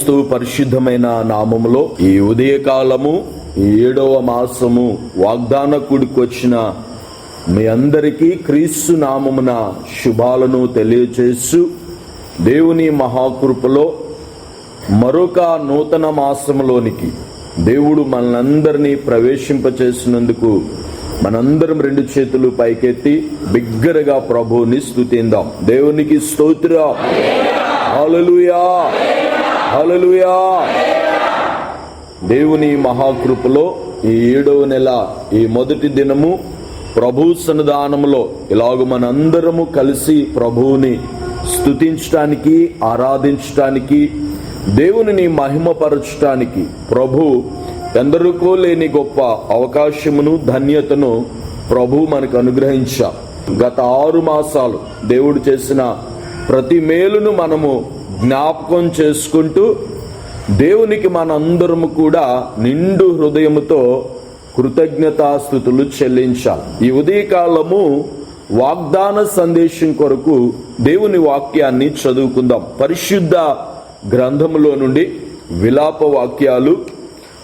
యేసుక్రీస్తు పరిశుద్ధమైన నామములో ఈ ఉదయకాలము ఏడవ మాసము వాగ్దాన కూడికొచ్చిన మీ అందరికీ క్రీస్తు నామమున శుభాలను తెలియచేస్తూ దేవుని మహాకృపలో మరొక నూతన మాసములోనికి దేవుడు మనందరినీ ప్రవేశింపచేసినందుకు మనందరం రెండు చేతులు పైకెత్తి బిగ్గరగా ప్రభువుని స్తుతిందాం. దేవునికి స్తోత్ర. హల్లెలూయా. హలలుయా దేవుని మహాకృపలో ఈ ఏడవ నెల ఈ మొదటి దినము ప్రభు సన్నిధానములో ఇలాగ మనందరము కలిసి ప్రభువుని స్తుతించటానికి ఆరాధించటానికి దేవునిని మహిమపరచటానికి ప్రభు ఎందరికో లేని గొప్ప అవకాశమును ధన్యతను ప్రభు మనకు అనుగ్రహించా. గత ఆరు మాసాలు దేవుడు చేసిన ప్రతి మేలును మనము జ్ఞాపకం చేసుకుంటూ దేవునికి మనందరము కూడా నిండు హృదయముతో కృతజ్ఞతాస్థుతులు చెల్లించాలి. ఈ ఉదయకాలము వాగ్దాన సందేశం కొరకు దేవుని వాక్యాన్ని చదువుకుందాం. పరిశుద్ధ గ్రంథములో నుండి విలాప వాక్యాలు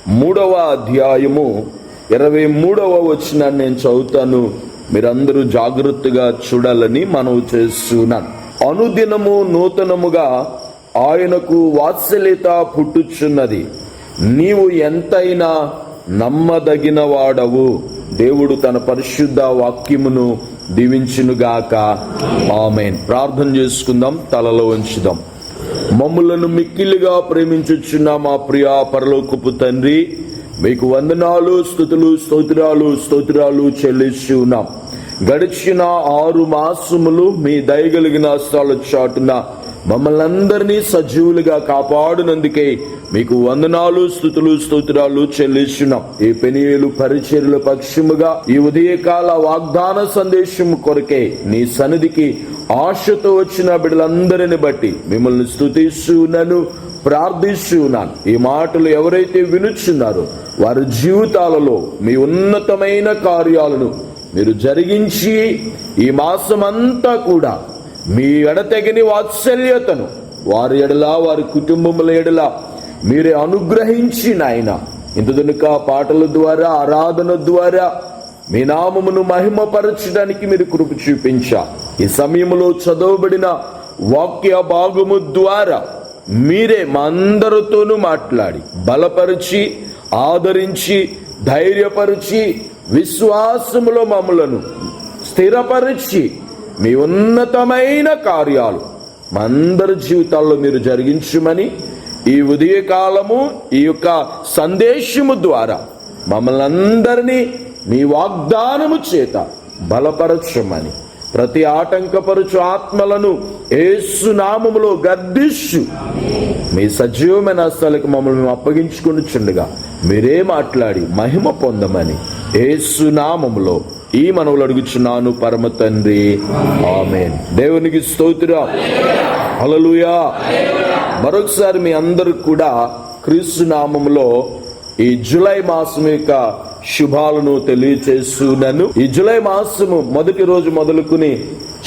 మూడవ అధ్యాయము ఇరవై మూడవ వచ్చిన నేను చదువుతాను. మీరందరూ జాగ్రత్తగా చూడాలని మనవి చేస్తున్నాను. అనుదినము నూతనముగా ఆయనకు వాత్సల్యత పుట్టుచున్నది. నీవు ఎంతైనా నమ్మదగిన వాడవు దేవుడు తన పరిశుద్ధ వాక్యమును దీవించునుగాక. ఆమెన్. ప్రార్థన చేసుకుందాం తలలో ఉంచుదాం మమ్ములను మిక్కిలిగా ప్రేమించుచున్న మా ప్రియా పరలోకపు తండ్రి మీకు వందనాలు స్థుతులు స్తోత్రాలు స్తోత్రాలు చెల్లిస్తూ ఉన్నాం. గడిచిన ఆరు మాసములు మీ దయగలిగిన స్థల చాటున మమ్మల్ని అందరినీ సజీవులుగా కాపాడునందుకే మీకు వందనాలు స్థుతులు స్తోత్రాలు చెల్లిస్తున్నాం ఈ పెనియలు పరిచర్ల పక్షముగా ఈ ఉదయకాల వాగ్దాన సందేశం కొరకే నీ సన్నిధికి ఆశతో వచ్చిన బిడ్డలందరిని బట్టి మిమ్మల్ని స్థుతిస్తున్నాను ప్రార్థిస్తున్నాను. ఈ మాటలు ఎవరైతే వినుచున్నారో వారి జీవితాలలో మీ ఉన్నతమైన కార్యాలను మీరు జరిగించి ఈ మాసమంతా కూడా మీ ఎడతెగని వాత్సల్యతను వారి ఎడలా వారి కుటుంబముల ఎడలా మీరే అనుగ్రహించి నాయన. ఇంతదునుక పాటల ద్వారా ఆరాధన ద్వారా మీ నామమును మహిమపరచడానికి మీరు కృప చూపించా. ఈ సమయంలో చదవబడిన వాక్య భాగము ద్వారా మీరే మా అందరితోనూ మాట్లాడి బలపరిచి ఆదరించి ధైర్యపరిచి విశ్వాసములో మమ్మలను స్థిరపరిచి మీ ఉన్నతమైన కార్యాలు అందరి జీవితాల్లో మీరు జరిగించమని ఈ ఉదయకాలము ఈ యొక్క సందేశము ద్వారా మమ్మల్ని అందరినీ మీ వాగ్దానము చేత బలపరచమని ప్రతి ఆటంకపరుచు ఆత్మలను ఏసు నామములో మీ సజీవమైన స్థలకు మమ్మల్ని మేము అప్పగించుకునిచుండగా మీరే మాట్లాడి మహిమ పొందమని ఏసునామములో ఈ మనవులు అడుగుచున్నాను పరమ తండ్రి. ఆమెన్. దేవునికి స్తోత్రా. అలలుయా మరొకసారి మీ అందరూ కూడా క్రీస్తు నామములో ఈ జూలై మాసం యొక్క శుభాలను తెలియచేస్తున్నాను. ఈ జూలై మాసము మొదటి రోజు మొదలుకుని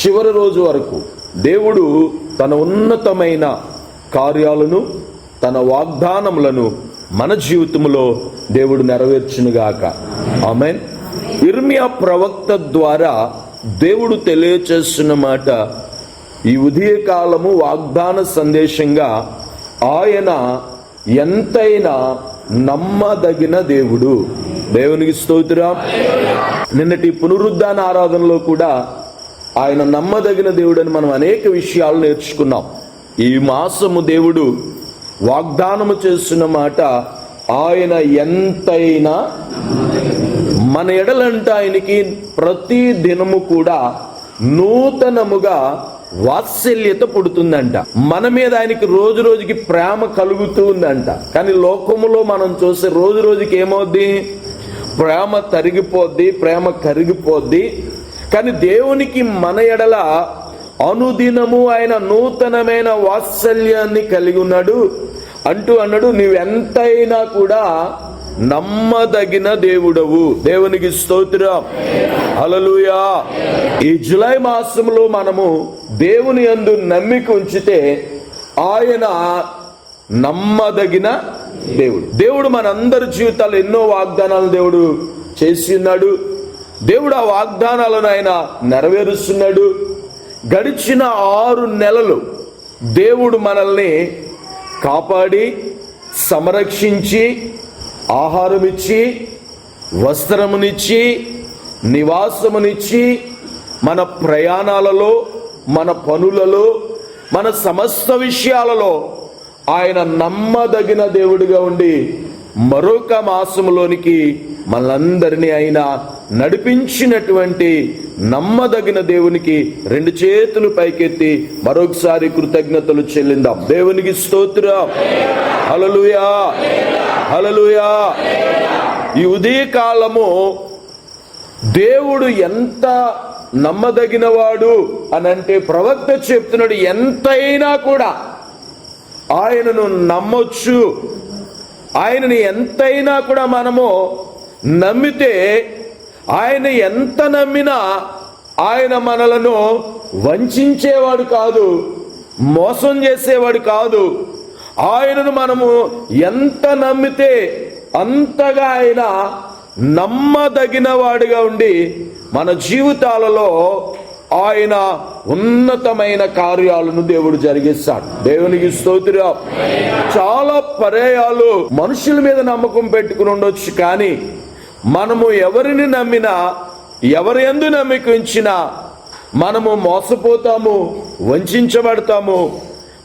చివరి రోజు వరకు దేవుడు తన ఉన్నతమైన కార్యాలను తన వాగ్దానములను మన జీవితంలో దేవుడు నెరవేర్చునుగాక. ఆమెన్. ఇర్మియా ప్రవక్త ద్వారా దేవుడు తెలియచేస్తున్న మాట ఈ ఉదయకాలము వాగ్దాన సందేశంగా ఆయన ఎంతైనా నమ్మదగిన దేవుడు. దేవునికి స్తోత్రం. నిన్నటి పునరుద్ధాన ఆరాధనలో కూడా ఆయన నమ్మదగిన దేవుడని మనం అనేక విషయాలు నేర్చుకున్నాం. ఈ మాసము దేవుడు వాగ్దానము చేస్తున్న మాట ఆయన ఎంతైనా మన ఎడలంట ఆయనకి ప్రతి దినము కూడా నూతనముగా వాత్సల్యత పుడుతుందంట. మన మీద ఆయనకి రోజు రోజుకి ప్రేమ కలుగుతూ ఉందంట. కానీ లోకములో మనం చూస్తే రోజు రోజుకి ఏమవుద్ది? ప్రేమ తరిగిపోద్ది ప్రేమ కరిగిపోద్ది. కానీ దేవునికి మన ఎడల అనుదినము ఆయన నూతనమైన వాత్సల్యాన్ని కలిగి ఉన్నాడు. అంటూ అన్నాడు నీవెంతైనా కూడా నమ్మదగిన దేవుడవు. దేవునికి స్తోత్రం. అలలుయా ఈ జులై మాసంలో మనము దేవుని యందు నమ్మిక ఉంచితే ఆయన నమ్మదగిన దేవుడు. దేవుడు మనందరి జీవితాలు ఎన్నో వాగ్దానాలు దేవుడు చేసి ఉన్నాడు దేవుడు ఆ వాగ్దానాలను ఆయన నెరవేరుస్తున్నాడు. గడిచిన ఆరు నెలలు దేవుడు మనల్ని కాపాడి సంరక్షించి ఆహారమిచ్చి వస్త్రమునిచ్చి నివాసమునిచ్చి మన ప్రయాణాలలో మన పనులలో మన సమస్త విషయాలలో ఆయన నమ్మదగిన దేవుడిగా ఉండి మరొక మాసములోనికి మనందరినీ ఆయన నడిపించినటువంటి నమ్మదగిన దేవునికి రెండు చేతులు పైకెత్తి మరొకసారి కృతజ్ఞతలు చెల్లిందాం. దేవునికి స్తోత్రం. హలలుయా హలలుయా ఈ ఉదయకాలము దేవుడు ఎంత నమ్మదగినవాడు అని అంటే ప్రవక్త చెప్తున్నాడు ఎంతైనా కూడా ఆయనను నమ్మొచ్చు. ఆయనని ఎంతైనా కూడా మనము నమ్మితే ఆయన ఎంత నమ్మినా ఆయన మనలను వంచేవాడు కాదు మోసం చేసేవాడు కాదు. ఆయనను మనము ఎంత నమ్మితే అంతగా ఆయన నమ్మదగిన వాడిగా ఉండి మన జీవితాలలో ఆయన ఉన్నతమైన కార్యాలను దేవుడు జరిగిస్తాడు. దేవునికి స్తోత్రం. చాలా పర్యాయాలు మనుషుల మీద నమ్మకం పెట్టుకుని ఉండొచ్చు కానీ మనము ఎవరిని నమ్మినా ఎవరి ఎందు నమ్మికించినా మనము మోసపోతాము వంచబడతాము.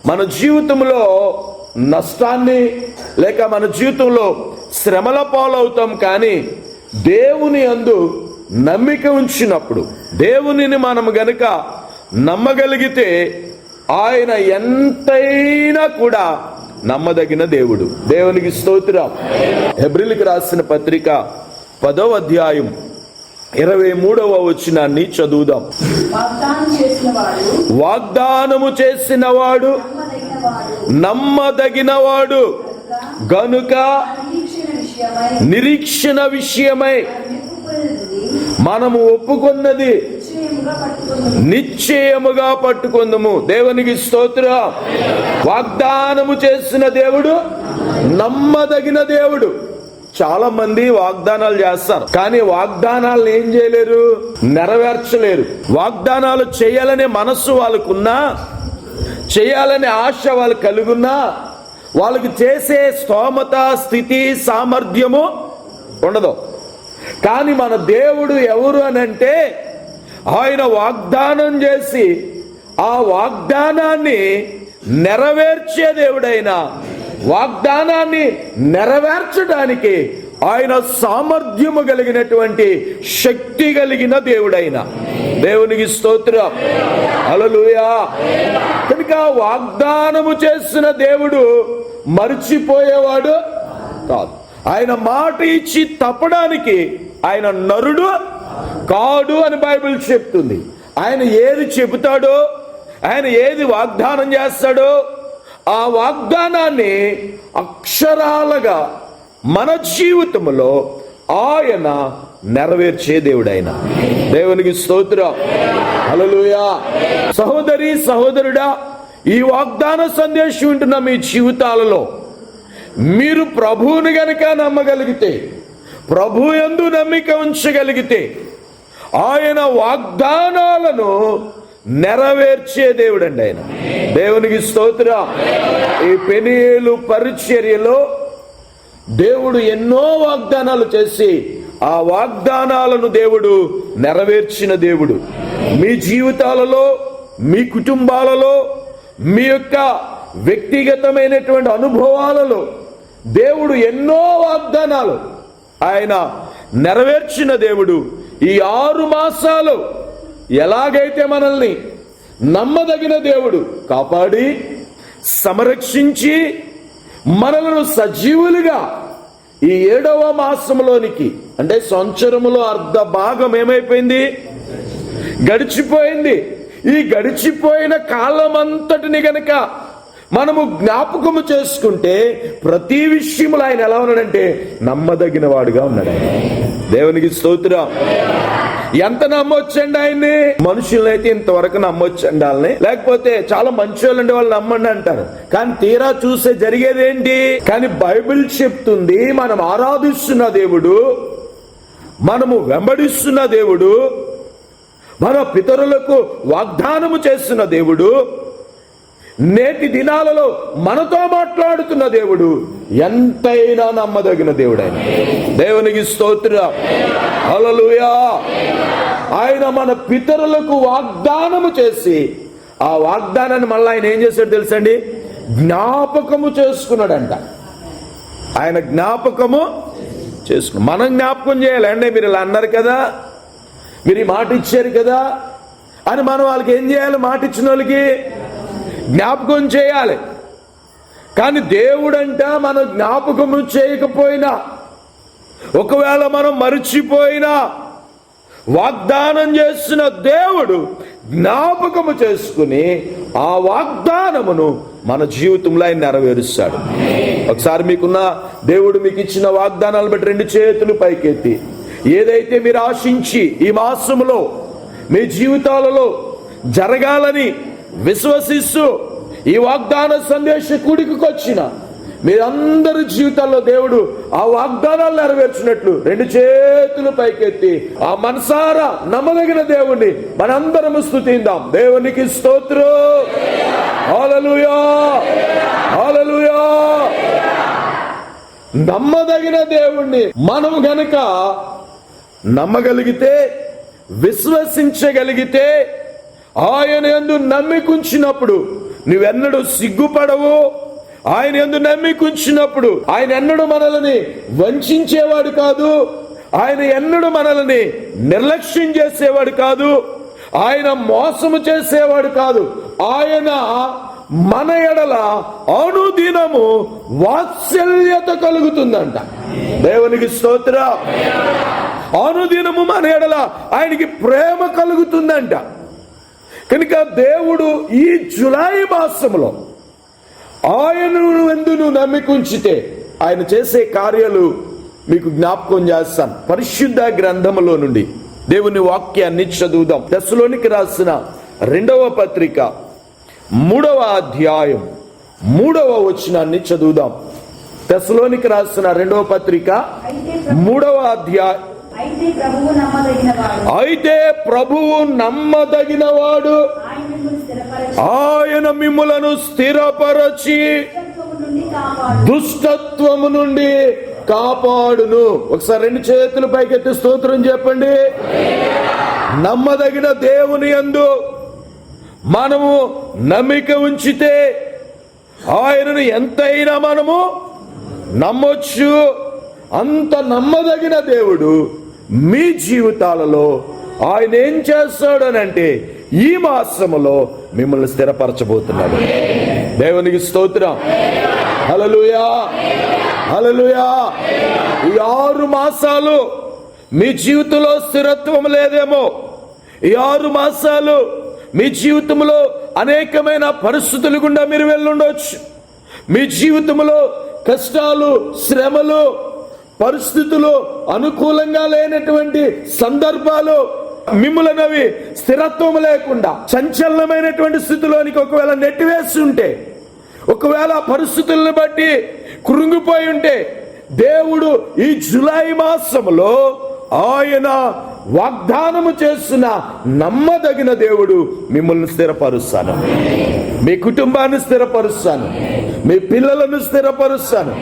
మన జీవితంలో నష్టాన్ని లేక మన జీవితంలో శ్రమల పాలవుతాం కానీ దేవుని అందు నమ్మిక ఉంచినప్పుడు దేవునిని మనం గనుక నమ్మగలిగితే ఆయన ఎంతైనా కూడా నమ్మదగిన దేవుడు. దేవునికి స్తోత్రం. హెబ్రిల్కి రాసిన పత్రిక పదవ అధ్యాయం ఇరవై మూడవ వచనాన్ని చదువుదాం. వాగ్దానము చేసిన వాడు నమ్మదగిన వాడు నమ్మదగినవాడు. గనుక నిరీక్షణ విషయమై మనము ఒప్పుకున్నది నిశ్చయముగా పట్టుకుందము. దేవునికి స్తోత్ర. వాగ్దానము చేసిన దేవుడు నమ్మదగిన దేవుడు. చాలా మంది వాగ్దానాలు చేస్తారు. కానీ వాగ్దానాలను ఏం చేయలేరు? నెరవేర్చలేరు. వాగ్దానాలు చేయాలనే మనస్సు వాళ్ళకున్నా చేయాలనే ఆశ వాళ్ళు కలుగున్నా వాళ్ళకి చేసే స్తోమత స్థితి సామర్థ్యము ఉండదు. కానీ మన దేవుడు ఎవరు అని అంటే ఆయన వాగ్దానం చేసి ఆ వాగ్దానాన్ని నెరవేర్చే దేవుడైనా వాగ్దానాన్ని నెరవేర్చడానికి ఆయన సామర్థ్యము కలిగినటువంటి శక్తి కలిగిన దేవుడైన. దేవునికి స్తోత్రం. అలలుయా కనుక వాగ్దానము చేసిన దేవుడు మర్చిపోయేవాడు కాదు. ఆయన మాట ఇచ్చి తప్పడానికి ఆయన నరుడు కాడు అని బైబిల్ చెప్తుంది. ఆయన ఏది చెబుతాడో ఆయన ఏది వాగ్దానం చేస్తాడో ఆ వాగ్దానాన్ని అక్షరాలుగా మన జీవితంలో ఆయన నెరవేర్చే దేవుడైన. దేవునికి స్తోత్రం. హల్లెలూయా. సహోదరి సహోదరుడా ఈ వాగ్దాన సందేశం ఉంటున్న మీ జీవితాలలో మీరు ప్రభువుని గనక నమ్మగలిగితే ప్రభు ఎందు నమ్మిక ఉంచగలిగితే ఆయన వాగ్దానాలను నెరవేర్చే దేవుడండి ఆయన. దేవునికి స్తోత్రం. ఈ పెనియేలు పరిచర్యలో దేవుడు ఎన్నో వాగ్దానాలు చేసి ఆ వాగ్దానాలను దేవుడు నెరవేర్చిన దేవుడు. మీ జీవితాలలో మీ కుటుంబాలలో మీ యొక్క వ్యక్తిగతమైనటువంటి అనుభవాలలో దేవుడు ఎన్నో వాగ్దానాలు ఆయన నెరవేర్చిన దేవుడు. ఈ ఆరు మాసాలు ఎలాగైతే మనల్ని నమ్మదగిన దేవుడు కాపాడి సంరక్షించి మనలను సజీవులుగా ఈ ఏడవ మాసంలోనికి అంటే సంవత్సరములో అర్ధ భాగం ఏమైపోయింది? గడిచిపోయింది. ఈ గడిచిపోయిన కాలం అంతటిని గనక మనము జ్ఞాపకము చేసుకుంటే ప్రతి విషయంలో ఆయన ఎలా ఉన్నాడంటే నమ్మదగిన వాడుగా ఉన్నాడు ఆయన. దేవునికి స్తోత్రం. ఎంత నమ్మొచ్చండి ఆయన్ని? మనుషులైతే ఇంతవరకు నమ్మొచ్చండి వాళ్ళని. లేకపోతే చాలా మంచి వాళ్ళు వాళ్ళు నమ్మండి అంటారు. కానీ తీరా చూస్తే జరిగేది ఏంటి కానీ బైబిల్ చెప్తుంది మనం ఆరాధిస్తున్న దేవుడు మనము వెంబడిస్తున్న దేవుడు మన పితరులకు వాగ్దానము చేస్తున్న దేవుడు నేటి దినాలలో మనతో మాట్లాడుతున్న దేవుడు ఎంతైనా నమ్మదగిన దేవుడు ఆయన దేవునికి స్తోత్ర. అలలుయా ఆయన మన పితరులకు వాగ్దానము చేసి ఆ వాగ్దానాన్ని మళ్ళీ ఆయన ఏం చేశాడు తెలుసండి? జ్ఞాపకము చేసుకున్నాడంట. ఆయన జ్ఞాపకము చేసుకున్నాడు. మనం జ్ఞాపకం చేయాలి. మీరు ఇలా అన్నారు కదా మీరు ఈ మాట ఇచ్చారు కదా అని మనం వాళ్ళకి ఏం చేయాలి? మాట ఇచ్చిన వాళ్ళకి జ్ఞాపకం చేయాలి. కానీ దేవుడంట మనం జ్ఞాపకము చేయకపోయినా ఒకవేళ మనం మరిచిపోయినా వాగ్దానం చేసిన దేవుడు జ్ఞాపకము చేసుకుని ఆ వాగ్దానమును మన జీవితంలో ఆయన నెరవేరుస్తాడు. ఒకసారి మీకున్న దేవుడు మీకు ఇచ్చిన వాగ్దానాలు బట్టి రెండు చేతులు పైకెత్తి ఏదైతే మీరు ఆశించి ఈ మాసములో మీ జీవితాలలో జరగాలని విశ్వసిస్తూ ఈ వాగ్దాన సందేశ కూడికొచ్చిన మీరందరి జీవితాల్లో దేవుడు ఆ వాగ్దానాలు నెరవేర్చినట్లు రెండు చేతులు పైకెత్తి ఆ మనసారా నమ్మదగిన దేవుణ్ణి మనందరము స్థుతిందాం. దేవునికి స్తోత్రం. నమ్మదగిన దేవుణ్ణి మనం గనక నమ్మగలిగితే విశ్వసించగలిగితే ఆయన ఎందు నమ్మికుంచినప్పుడు నువ్వెన్నడూ సిగ్గుపడవు. ఆయన ఎందు నమ్మికుంచినప్పుడు ఆయన ఎన్నడూ మనల్ని వంచేవాడు కాదు. ఆయన ఎన్నడూ మనల్ని నిర్లక్ష్యం చేసేవాడు కాదు. ఆయన మోసము చేసేవాడు కాదు. ఆయన మన ఎడల అనుదినము వాత్సల్యత కలుగుతుందంట. దేవునికి స్తోత్ర. అనుదినము మన ఎడల ఆయనకి ప్రేమ కలుగుతుందంట. కనుక దేవుడు ఈ జులై మాసంలో ఆయనను ఎందును నమ్మికుంచితే ఆయన చేసే కార్యాలు మీకు జ్ఞాపకం చేస్తాను పరిశుద్ధ గ్రంథములో నుండి దేవుని వాక్యాన్ని చదువుదాం. దశలోనికి రాసిన రెండవ పత్రిక మూడవ అధ్యాయం మూడవ వచనాన్ని చదువుదాం. దశలోనికి రాసిన రెండవ పత్రిక మూడవ అధ్యాయం అయితే ప్రభువు నమ్మదగినవాడు. ఆయన మిమ్మల్ని స్థిరపరచి దుష్టత్వము నుండి కాపాడును. ఒకసారి రెండు చేతులు పైకెత్తి స్తోత్రం చెప్పండి. నమ్మదగిన దేవుని యందు మనము నమ్మిక ఉంచితే ఆయనను ఎంతైనా మనము నమ్మొచ్చు. అంత నమ్మదగిన దేవుడు మీ జీవితాలలో ఆయన ఏం చేస్తాడు అని అంటే ఈ మాసములో మిమ్మల్ని స్థిరపరచబోతున్నాడు. దేవునికి స్తోత్రం. హలలుయా హలలుయా ఈ ఆరు మాసాలు మీ జీవితంలో స్థిరత్వం లేదేమో. ఈ ఆరు మాసాలు మీ జీవితంలో అనేకమైన పరిస్థితులు గుండా మీరు వెళ్ళుండొచ్చు. మీ జీవితంలో కష్టాలు శ్రమలు పరిస్థితులు అనుకూలంగా లేనటువంటి సందర్భాలు మిమ్ములనవి స్థిరత్వం లేకుండా చంచలనమైనటువంటి స్థితిలోనికి ఒకవేళ నెట్టివేసి ఉంటే ఒకవేళ పరిస్థితులను బట్టి కృంగిపోయి ఉంటే దేవుడు ఈ జులై మాసంలో ఆయన వాగ్దానము చేస్తున్న నమ్మదగిన దేవుడు మిమ్మల్ని స్థిరపరుస్తాను. మీ కుటుంబాన్ని స్థిరపరుస్తాను. మీ పిల్లలను స్థిరపరుస్తాను.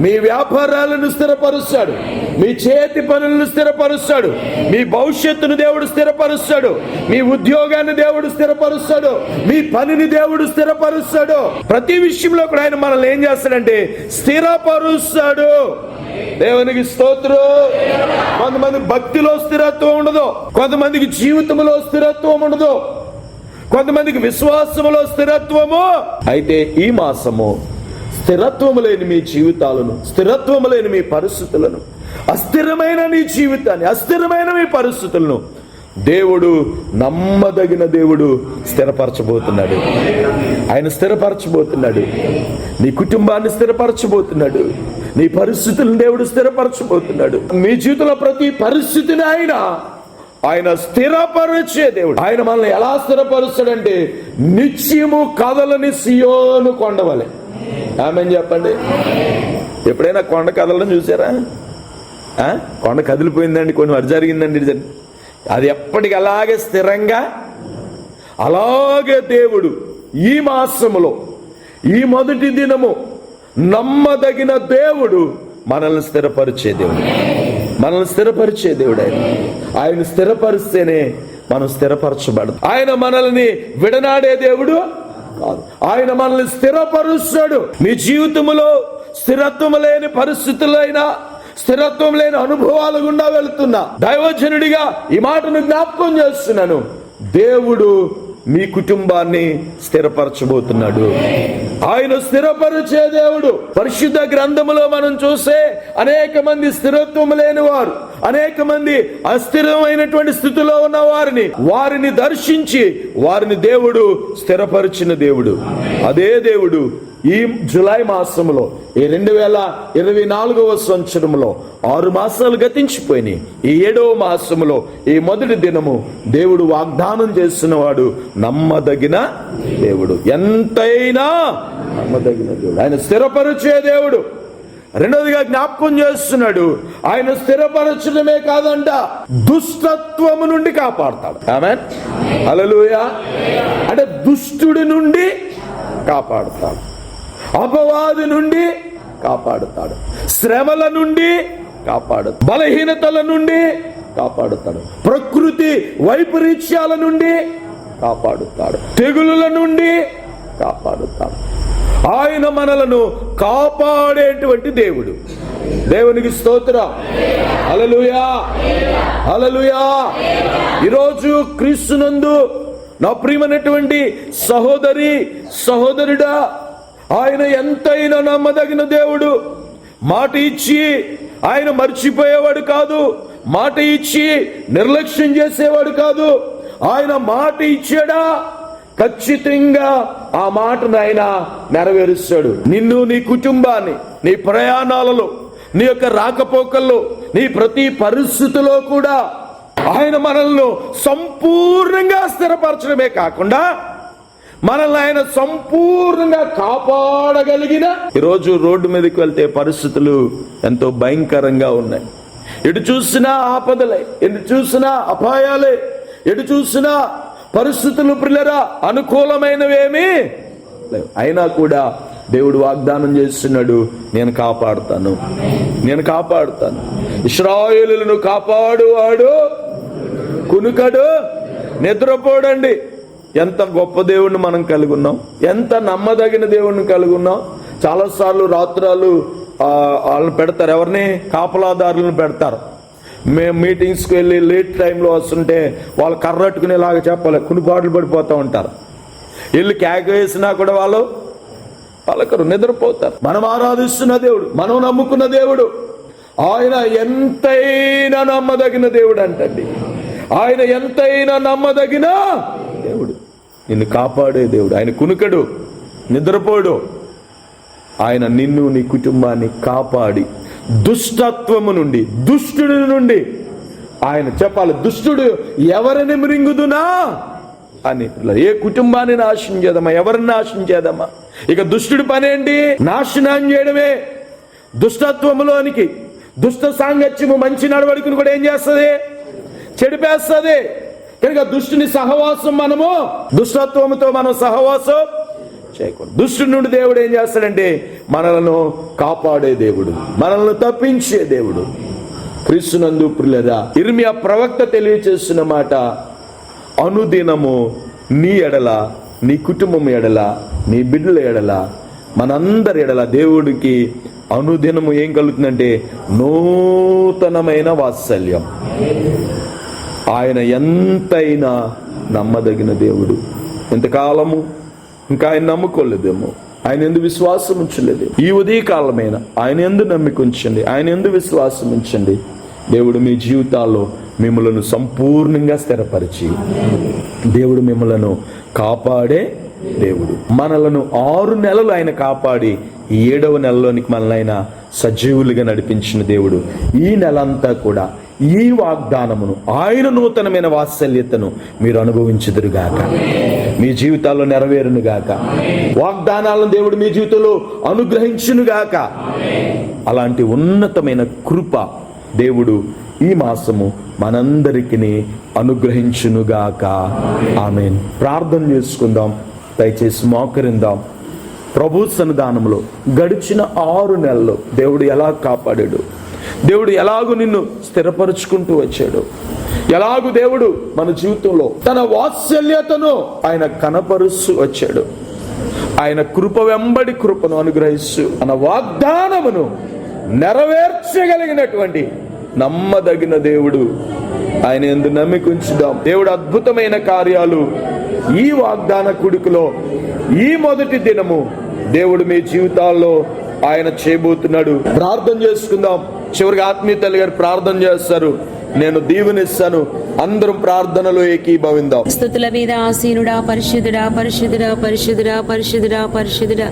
మీ వ్యాపారాలను స్థిరపరుస్తాడు. మీ చేతి పనులను స్థిరపరుస్తాడు. మీ భవిష్యత్తును దేవుడు స్థిరపరుస్తాడు. మీ ఉద్యోగాన్ని దేవుడు స్థిరపరుస్తాడు. మీ పనిని దేవుడు స్థిరపరుస్తాడు. ప్రతి విషయంలో కూడా ఆయన మనల్ని ఏం చేస్తాడంటే స్థిరపరుస్తాడు. దేవునికి స్తోత్రం. కొంతమంది భక్తిలో స్థిరత్వం ఉండదు. కొంతమందికి జీవితంలో స్థిరత్వం ఉండదు. కొంతమందికి విశ్వాసములో స్థిరత్వము. అయితే ఈ మాసము స్థిరత్వము లేని మీ జీవితాలను స్థిరత్వము లేని మీ పరిస్థితులను అస్థిరమైన నీ జీవితాన్ని అస్థిరమైన మీ పరిస్థితులను దేవుడు నమ్మదగిన దేవుడు స్థిరపరచబోతున్నాడు. ఆయన స్థిరపరచబోతున్నాడు. నీ కుటుంబాన్ని స్థిరపరచబోతున్నాడు. నీ పరిస్థితులను దేవుడు స్థిరపరచబోతున్నాడు. మీ జీవితంలో ప్రతి పరిస్థితిని ఆయన ఆయన స్థిరపరిచే దేవుడు. ఆయన మనల్ని ఎలా స్థిరపరుస్తాడంటే నిత్యము కదలని సియోను కొండవలే ఆమె చెప్పండి. ఎప్పుడైనా కొండ కథలను చూసారా? కొండ కదిలిపోయిందండి కొన్ని మరి జరిగిందండి. అది ఎప్పటికి అలాగే స్థిరంగా అలాగే దేవుడు ఈ మాసములో ఈ మొదటి దినము నమ్మదగిన దేవుడు మనల్ని స్థిరపరిచే దేవుడు. మనల్ని స్థిరపరిచే దేవుడు. ఆయన ఆయన స్థిరపరిస్తేనే మనం స్థిరపరచబడదు ఆయన మనల్ని విడనాడే దేవుడు కాదు. ఆయన మనల్ని స్థిరపరుస్తాడు. నీ జీవితంలో స్థిరత్వం లేని పరిస్థితులైనా స్థిరత్వం లేని అనుభవాలు గుండా వెళుతున్నా. దైవజనుడిగా ఈ మాటను జ్ఞాపకం చేస్తున్నాను. దేవుడు మీ కుటుంబాన్ని స్థిరపరచబోతున్నాడు. ఆయన స్థిరపరిచే దేవుడు. పరిశుద్ధ గ్రంథములో మనం చూసే అనేక మంది స్థిరత్వం లేని వారు అనేక మంది అస్థిరమైనటువంటి స్థితిలో ఉన్న వారిని వారిని దర్శించి వారిని దేవుడు స్థిరపరిచిన దేవుడు. అదే దేవుడు ఈ జులై మాసంలో ఈ రెండు వేల ఇరవై నాలుగవ సంవత్సరంలో ఆరు మాసాలు గతించిపోయినాయి. ఈ ఏడవ మాసంలో ఈ మొదటి దినము దేవుడు వాగ్దానం చేస్తున్నవాడు నమ్మదగిన దేవుడు. ఎంతైనా నమ్మదగిన దేవుడు. ఆయన స్థిరపరిచే దేవుడు. రెండవదిగా జ్ఞాపకం చేస్తున్నాడు ఆయన స్థిరపరచడమే కాదంట దుష్టత్వము నుండి కాపాడతాడు. ఆమె అలలుయ అంటే దుష్టుడి నుండి కాపాడుతాడు. అపవాది నుండి కాపాడుతాడు. శ్రమల నుండి కాపాడు బలహీనతల నుండి కాపాడుతాడు. ప్రకృతి వైపరీత్యాల నుండి కాపాడుతాడు. తెగులుల నుండి కాపాడుతాడు. ఆయన మనలను కాపాడేటువంటి దేవుడు. దేవునికి స్తోత్రం. అలలుయా అలలుయా ఈరోజు క్రీస్తునందు నా ప్రియమైనటువంటి సహోదరి సహోదరుడా ఆయన ఎంతైనా నమ్మదగిన దేవుడు. మాట ఇచ్చి ఆయన మర్చిపోయేవాడు కాదు. మాట ఇచ్చి నిర్లక్ష్యం చేసేవాడు కాదు. ఆయన మాట ఇచ్చాడా? ఖచ్చితంగా ఆ మాటను ఆయన నెరవేరుస్తాడు. నిన్ను నీ కుటుంబాన్ని నీ ప్రయాణాలలో నీ యొక్క రాకపోకల్లో నీ ప్రతి పరిస్థితిలో కూడా ఆయన మనల్ని సంపూర్ణంగా స్థిరపరచడమే కాకుండా మనల్ని ఆయన సంపూర్ణంగా కాపాడగలిగిన ఈరోజు రోడ్డు మీదకి వెళ్తే పరిస్థితులు ఎంతో భయంకరంగా ఉన్నాయి. ఎటు చూసినా ఆపదలే ఎటు చూసినా అపాయాలే ఎటు చూసినా పరిస్థితులు పిల్లరా అనుకూలమైనవేమీ లేవు. అయినా కూడా దేవుడు వాగ్దానం చేస్తున్నాడు నేను కాపాడుతాను నేను కాపాడుతాను. ఇస్రాయేలులను కాపాడువాడు కునుకడు నిద్రపోడండి. ఎంత గొప్ప దేవుణ్ణి మనం కలిగి ఉన్నాం ఎంత నమ్మదగిన దేవుణ్ణి కలిగి ఉన్నాం చాలాసార్లు రాత్రాలు వాళ్ళని పెడతారు. ఎవరిని? కాపలాదారులను పెడతారు. మేము మీటింగ్స్కి వెళ్ళి లేట్ టైంలో వస్తుంటే వాళ్ళు కర్రట్టుకునేలాగా చెప్పాలి. కునిపాట్లు పడిపోతూ ఉంటారు. వెళ్ళి కేక వేసినా కూడా వాళ్ళు పలకరు నిద్రపోతారు. మనం ఆరాధిస్తున్న దేవుడు మనం నమ్ముకున్న దేవుడు. ఆయన ఎంతైనా నమ్మదగిన దేవుడు అంటండి ఆయన ఎంతైనా నమ్మదగిన దేవుడు. నిన్ను కాపాడే దేవుడు. ఆయన కునుకడు నిద్రపోడు. ఆయన నిన్ను నీ కుటుంబాన్ని కాపాడి దుష్టత్వము నుండి దుష్టుడి నుండి ఆయన చెప్పాలి దుష్టుడు ఎవరిని మృంగుదునా? అని ఏ కుటుంబాన్ని నాశనం చేద్దామా? ఎవరిని నాశనం చేద్దామా? ఇక దుష్టుడి పనేంటి నాశనం చేయడమే. దుష్టత్వములోనికి దుష్ట సాంగత్యము మంచి నడవడికను కూడా ఏం చేస్తుంది? చెడిపేస్తుంది. కనుక దుష్టుని సహవాసం మనము దుష్టత్వంతో మనం సహవాసం చేయకూడదు. దుష్టు నుండి దేవుడు ఏం చేస్తాడంటే మనలను కాపాడే దేవుడు మనల్ని తప్పించే దేవుడు. క్రీస్తునందు ప్రిలరా ఇర్మియా ప్రవక్త తెలియచేస్తున్న మాట అనుదినము నీ ఎడల నీ కుటుంబం ఎడల నీ బిడ్డల ఎడల మనందరి ఎడల దేవుడికి అనుదినము ఏం కలుగుతుందంటే నూతనమైన వాత్సల్యం. ఆయన ఎంతైనా నమ్మదగిన దేవుడు. ఎంతకాలము ఇంకా ఆయన నమ్ముకోలేదేమో. ఆయన ఎందు విశ్వాసం ఉంచలేదు. ఈ ఉదయకాలమైన ఆయన ఎందు నమ్మిక ఉంచండి. ఆయన ఎందు విశ్వాసం ఉంచండి. దేవుడు మీ జీవితాల్లో మిమ్మలను సంపూర్ణంగా స్థిరపరిచి దేవుడు మిమ్మలను కాపాడే దేవుడు. మనలను ఆరు నెలలు ఆయన కాపాడి ఏడవ నెలలోనికి మనల్ని ఆయన సజీవులుగా నడిపించిన దేవుడు. ఈ నెలంతా కూడా ఈ వాగ్దానమును ఆయన నూతనమైన వాత్సల్యతను మీరు అనుభవించుదురుగాక. మీ జీవితాల్లో నెరవేరునుగాక. వాగ్దానాలను దేవుడు మీ జీవితంలో అనుగ్రహించునుగాక. అలాంటి ఉన్నతమైన కృప దేవుడు ఈ మాసము మనందరికీ అనుగ్రహించునుగాక. ఆమెన్. ప్రార్థన చేసుకుందాం దయచేసి మోకరిందాం. ప్రభు సన్నిధానంలో గడిచిన ఆరు నెలలు దేవుడు ఎలా కాపాడాడు? దేవుడు ఎలాగూ నిన్ను స్థిరపరుచుకుంటూ వచ్చాడు. ఎలాగు దేవుడు మన జీవితంలో తన వాత్సల్యతను ఆయన కనపరుస్తూ వచ్చాడు. ఆయన కృప వెంబడి కృపను అనుగ్రహిస్తూ మన వాగ్దానమును నెరవేర్చగలిగినటువంటి నమ్మదగిన దేవుడు ఆయన ఎందు నమ్మిక ఉంచుదాం. దేవుడు అద్భుతమైన కార్యాలు ఈ వాగ్దాన కుడుకులో ఈ మొదటి దినము దేవుడు మీ జీవితాల్లో ఆయన చేయబోతున్నాడు. ప్రార్థన చేసుకుందాం. చివరికి ఆత్మీయ తల్లి గారు ప్రార్థన చేస్తారు. నేను దీవెనిస్తాను. అందరం ప్రార్థనలో ఏకీభవిందాం. స్థుతుల మీద ఆసీనుడా పరిశుద్ధుడా పరిశుద్ధుడా పరిశుద్ధుడా పరిశుద్ధుడా పరిశుద్ధుడా.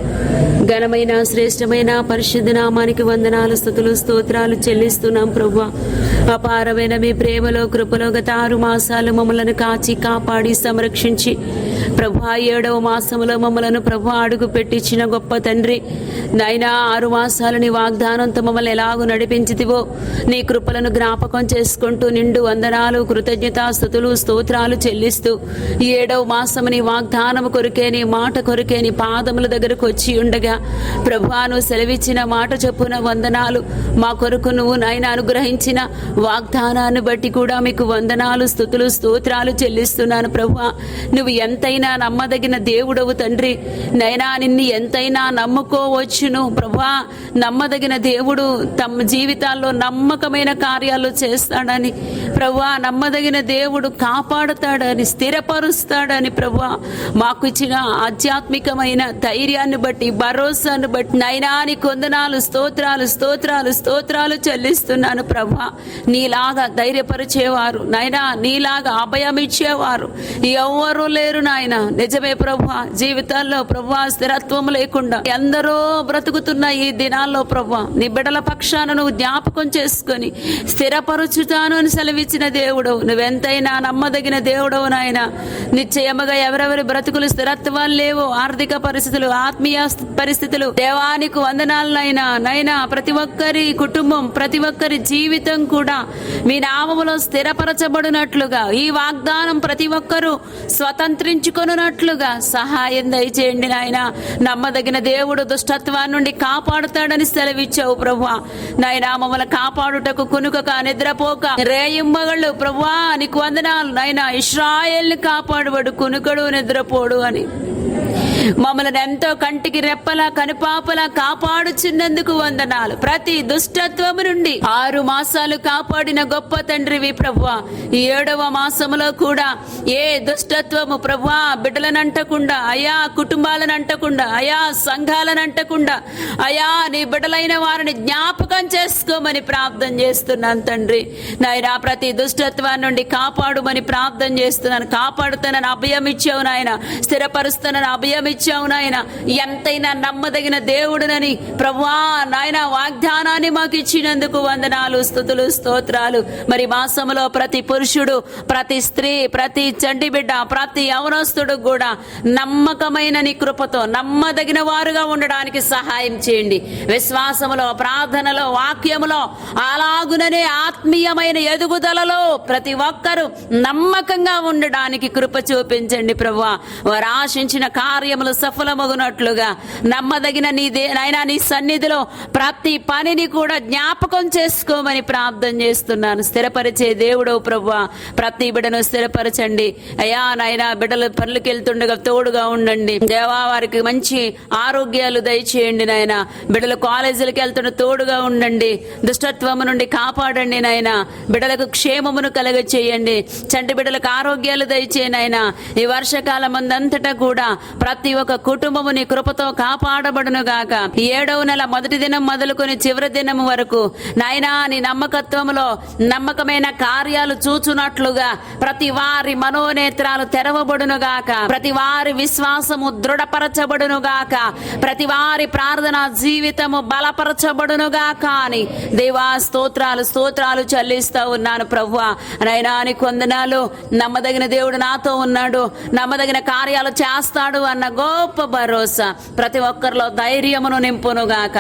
ఘనమైన శ్రేష్టమైన పరిశుద్ధ నామానికి వందనాలు స్థుతులు స్తోత్రాలు చెల్లిస్తున్నాం ప్రభు అపారమైన మీ ప్రేమలో కృపలో గత ఆరు మాసాలు మమ్మలను కాచి కాపాడి సంరక్షించి ప్రభా ఏడవ మాసములో మమ్మలను ప్రభు అడుగు పెట్టించిన గొప్ప తండ్రి. నాయనా ఆరు మాసాలు నీ వాగ్దానంతో మమ్మల్ని ఎలాగూ నడిపించితివో నీ కృపలను జ్ఞాపకం చేసుకుంటూ నిండు వందనాలు కృతజ్ఞత స్థుతులు స్తోత్రాలు చెల్లిస్తూ ఏడవ మాసము నీ వాగ్దానము కొరికే నీ మాట కొరికే నీ పాదముల దగ్గరకు వచ్చి ఉండగా ప్రభాను సెలవిచ్చిన మాట చెప్పున వందనాలు. మా కొరకు నువ్వు నాయన అనుగ్రహించిన వాగ్దానాన్ని బట్టి కూడా మీకు వందనాలు స్థుతులు స్తోత్రాలు చెల్లిస్తున్నాను ప్రభు. నువ్వు ఎంతైనా నమ్మదగిన దేవుడవు తండ్రి. నైనా నిన్ను ఎంతైనా నమ్ముకోవచ్చును ప్రభా. నమ్మదగిన దేవుడు తమ జీవితాల్లో నమ్మకమైన కార్యాలు చేస్తాడని ప్రభా. నమ్మదగిన దేవుడు కాపాడుతాడని స్థిరపరుస్తాడని ప్రభా. మాకు ఇచ్చిన ఆధ్యాత్మికమైన ధైర్యాన్ని బట్టి భరోసాను బట్టి నైనాని కొందనాలు స్తోత్రాలు స్తోత్రాలు స్తోత్రాలు చెల్లిస్తున్నాను ప్రభా. నీలాగా ధైర్యపరిచేవారు నైనా నీలాగా అభయమిచ్చేవారు. ఎవరు లేరు నాయన. నిజమే ప్రభు జీవితాల్లో ప్రభు స్థిరత్వం లేకుండా ఎందరో బ్రతుకుతున్న ఈ దినాల్లో ప్రభు నీ బిడల పక్షాన నువ్వు జ్ఞాపకం చేసుకొని స్థిరపరుచుతాను అని సెలవిచ్చిన దేవుడు. నువ్వెంతైనా నమ్మదగిన దేవుడవు నాయన. నిశ్చయముగా ఎవరెవరి బ్రతుకులు స్థిరత్వాలు లేవో ఆర్థిక పరిస్థితులు ఆత్మీయ పరిస్థితులు దేవానికి వందనాలనైనా నైనా ప్రతి ఒక్కరి కుటుంబం ప్రతి ఒక్కరి జీవితం కూడా మీ నామములో స్థిరపరచబడినట్లుగా ఈ వాగ్దానం ప్రతి ఒక్కరూ స్వతంత్రించుకొనున్నట్లుగా సహాయం దయచేయండి నాయన. నమ్మదగిన దేవుడు దుష్టత్వాన్ని నుండి కాపాడుతాడని సెలవిచ్చావు ప్రభువా. నాయన మమ్మల్ని కాపాడుటకు కునుకక నిద్రపోక రేయింబగళ్ళు ప్రభువా నీకు వందనాలు. నాయన ఇస్రాయేల్ని కాపాడువాడు కునుకడు నిద్రపోడు అని. మమ్మల్ని ఎంతో కంటికి రెప్పలా కనుపాపలా కాపాడుచున్నందుకు వందనాలు. ప్రతి దుష్టత్వము నుండి ఆరు మాసాలు కాపాడిన గొప్ప తండ్రివి ప్రభు ఈ ఏడవ మాసములో కూడా ఏ దుష్టత్వము ప్రభా బిడ్డలను అంటకుండా అయా కుటుంబాలను అంటకుండా అయా సంఘాలను అంటకుండా అయా నీ బిడ్డలైన వారిని జ్ఞాపకం చేసుకోమని ప్రార్థన చేస్తున్నాను తండ్రి. నాయన ప్రతి దుష్టత్వాన్ని నుండి కాపాడుమని ప్రార్థన చేస్తున్నాను. కాపాడుతానని అభయం ఇచ్చావు నాయన. స్థిరపరుస్తానని అభయం ఇచ్చావు నాయన. ఎంతైనా నమ్మదగిన దేవుడునని ప్రభువా నాయన వాగ్దానాన్ని మాకు ఇచ్చినందుకు వందనాలు స్థుతులు స్తోత్రాలు. మరి మాసములో ప్రతి పురుషుడు ప్రతి స్త్రీ ప్రతి చండి బిడ్డ ప్రతి యవనస్తుడు కూడా నమ్మకమైన నీ కృపతో నమ్మదగిన వారుగా ఉండడానికి సహాయం చేయండి. విశ్వాసములో ప్రార్థనలో వాక్యములో అలాగుననే ఆత్మీయమైన ఎదుగుదలలో ప్రతి ఒక్కరూ నమ్మకంగా ఉండడానికి కృప చూపించండి ప్రభు వారు ఆశించిన కార్యములు సఫలమగునట్లుగా నమ్మదగిన నీ దే నాయనా నీ సన్నిధిలో ప్రతి పనిని కూడా జ్ఞాపకం చేసుకోమని ప్రార్థన చేస్తున్నాను. స్థిరపరిచే దేవుడో ప్రభు ప్రతి బిడను స్థిరపరచండి. అయ్యా నాయన బిడ్డలు పనులకి వెళ్తుండగా తోడుగా ఉండండి. దేవా వారికి మంచి ఆరోగ్యాలు దయచేయండి నాయన. బిడ్డలు కాలేజీలకు వెళ్తున్న తోడుగా ఉండండి. దుష్టత్వము నుండి కాపాడండి నాయన. బిడ్డలకు క్షేమమును కలగ చేయండి చంటి బిడ్డలకు ఆరోగ్యాలు దయచేయనైనా ఈ వర్షకాలం అందంతటా కూడా ప్రతి ప్రతి ఒక్క కుటుంబము నీ కృపతో కాపాడబడును గాక ఏడవ నెల మొదటి దినం మొదలుకొని చివరి దినం వరకు నాయనా నీ నమ్మకత్వములో నమ్మకమైన కార్యాలు చూచునట్లుగా ప్రతి వారి మనోనేత్రాలు తెరవబడును గాక ప్రతి వారి విశ్వాసము దృఢపరచబడును గాక ప్రతి వారి ప్రార్థన జీవితము బలపరచబడును గాక అని దేవా స్తోత్రాలు స్తోత్రాలు చెల్లిస్తూ ఉన్నాను ప్రభు నైనా నీ కొందనాలు నమ్మదగిన దేవుడు నాతో ఉన్నాడు. నమ్మదగిన కార్యాలు చేస్తాడు అన్న గొప్ప భరోసా. ప్రతి ఒక్కరిలో ధైర్యమును నింపును గాక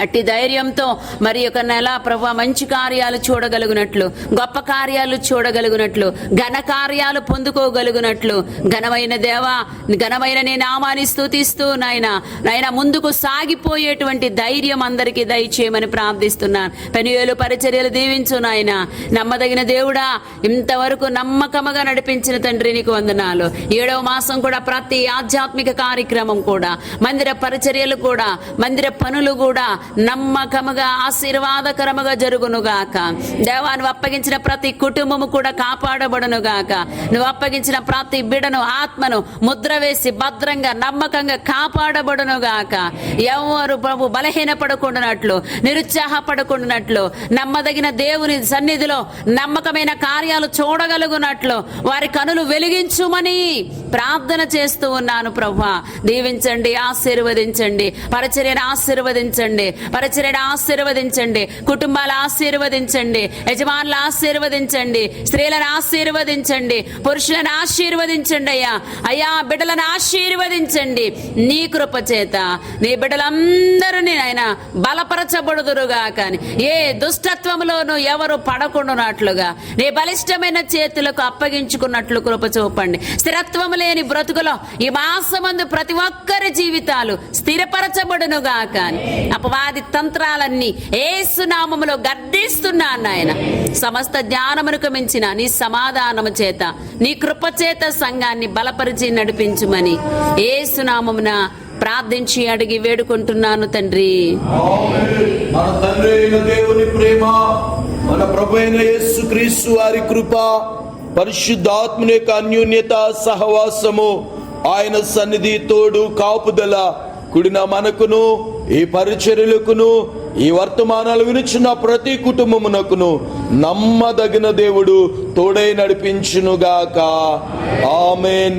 అట్టి ధైర్యంతో మరి ఒక నెల ప్రభు మంచి కార్యాలు చూడగలుగునట్లు గొప్ప కార్యాలు చూడగలుగునట్లు ఘన కార్యాలు పొందుకోగలుగునట్లు. ఘనమైన దేవా ఘనమైన నీ నామాన్ని స్థుతిస్తూ నాయన నాయన ముందుకు సాగిపోయేటువంటి ధైర్యం అందరికీ దయచేయమని ప్రార్థిస్తున్నాను. పెనుయేలు పరిచర్యలు దీవించు నాయన. నమ్మదగిన దేవుడా ఇంతవరకు నమ్మకముగా నడిపించిన తండ్రి నీకు వందనాలు. ఏడవ మాసం కూడా ప్రతి ఆధ్యాత్మిక కార్యక్రమం కూడా మందిర పరిచర్యలు కూడా మందిర పనులు కూడా నమ్మకముగా ఆశీర్వాదకరముగా జరుగునుగాక. దేవా నువ్వు అప్పగించిన ప్రతి కుటుంబము కూడా కాపాడబడునుగాక. నువ్వు అప్పగించిన ప్రతి బిడను ఆత్మను ముద్ర వేసి భద్రంగా నమ్మకంగా కాపాడబడునుగాక. ఎవరు ప్రభు బలహీనపడకుండానట్లు నిరుత్సాహపడకుండానట్లు నమ్మదగిన దేవుని సన్నిధిలో నమ్మకమైన కార్యాలు చూడగలుగునట్లు వారి కనులు వెలిగించుమని ప్రార్థన చేస్తూ ఉన్నాను ప్రభా. దీవించండి ఆశీర్వదించండి పరిచర్యను ఆశీర్వదించండి. పరిచర్యను ఆశీర్వదించండి కుటుంబాలు ఆశీర్వదించండి యజమానులు ఆశీర్వదించండి స్త్రీలను ఆశీర్వదించండి పురుషులను ఆశీర్వదించండి అయ్యా. అయ్యా బిడ్డలను ఆశీర్వదించండి. నీ కృప చేత నీ బిడ్డలందరినీ ఆయన బలపరచబడుదురుగా కానీ ఏ దుష్టత్వములోనూ ఎవరు పడకుండానట్లుగా నీ బలిష్టమైన చేతులకు అప్పగించుకున్నట్లు కృప చూపండి. స్థిరత్వము లేని బ్రతుకులో ఈ మాసమందు ప్రతి ఒక్కరి జీవితాలు స్థిరపరచబడునుగా కానీ అపవాది తంత్రాలన్నీ ఏసునామములో గర్దిస్తున్నాను నాయన సమస్త జ్ఞానమునకు మించిన నీ సమాధానము చేత నీ కృప చేత సంఘాన్ని బలపరిచి నడిపించుమని ఏసునామమున ప్రార్థించి అడిగి వేడుకుంటున్నాను తండ్రి. మన తండ్రి అయిన దేవుని ప్రేమ మన ప్రభు అయిన యేసు క్రీస్తు వారి కృప పరిశుద్ధాత్మని యొక్క అన్యోన్యత సహవాసము ఆయన సన్నిధి తోడు కాపుదల కుడిన మనకును ఈ పరిచర్యలకును ఈ వర్తమానాలు వినిచిన ప్రతి కుటుంబమునకును నమ్మదగిన దేవుడు తోడై నడిపించునుగాక. ఆమెన్.